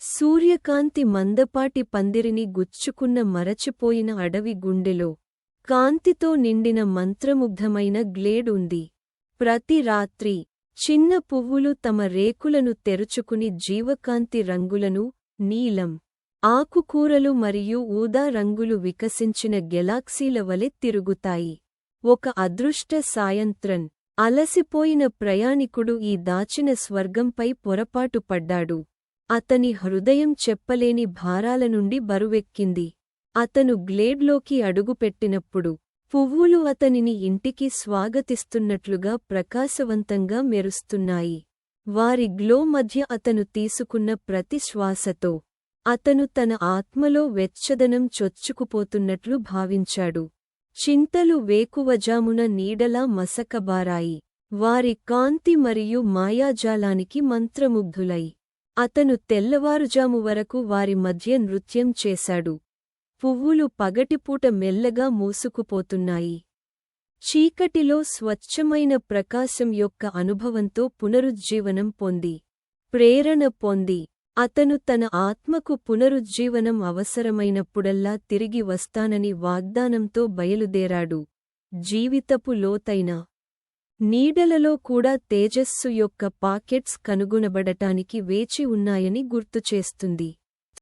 సూర్యకాంతి మందపాటి పందిరిని గుచ్చుకున్న మరచిపోయిన అడవి గుండెలో కాంతితో నిండిన మంత్రముగ్ధమైన గ్లేడ్ ఉంది. ప్రతి రాత్రి చిన్న పువ్వులు తమ రేకులను తెరుచుకుని జీవకాంతి రంగులను నీలం ఆకుకూరలు మరియు ఊదా రంగులు వికసించిన గెలాక్సీల వలె తిరుగుతాయి. ఒక అదృష్ట సాయంత్రం అలసిపోయిన ప్రయాణికుడు ఈ దాచిన స్వర్గంపై పొరపాటు పడ్డాడు. అతని హృదయం చెప్పలేని భారాల నుండి బరువెక్కింది. అతను గ్లేడ్లోకి అడుగుపెట్టినప్పుడు పువ్వులు అతనిని ఇంటికి స్వాగతిస్తున్నట్లుగా ప్రకాశవంతంగా మెరుస్తున్నాయి. వారి గ్లో మధ్య అతను తీసుకున్న ప్రతి శ్వాసతో అతను తన ఆత్మలో వెచ్చదనం చొచ్చుకుపోతున్నట్లు భావించాడు. చింతలు వేకువజామున నీడలా మసకబారాయి. వారి కాంతి మరియు మాయాజాలానికి మంత్రముగ్ధులై. అతను తెల్లవారుజాము వరకు వారి మధ్య నృత్యం చేశాడు. పువ్వులు పగటిపూట మెల్లగా మూసుకుపోతున్నాయి. చీకటిలో స్వచ్ఛమైన ప్రకాశం యొక్క అనుభవంతో పునరుజ్జీవనం పొంది. ప్రేరణ పొంది. అతను తన ఆత్మకు పునరుజ్జీవనం అవసరమైనప్పుడల్లా తిరిగి వస్తానని వాగ్దానంతో బయలుదేరాడు. జీవితపు లోతైన నీడలలో కూడా తేజస్సు యొక్క పాకెట్స్ కనుగొనబడటానికి వేచి ఉన్నాయని గుర్తుచేస్తుంది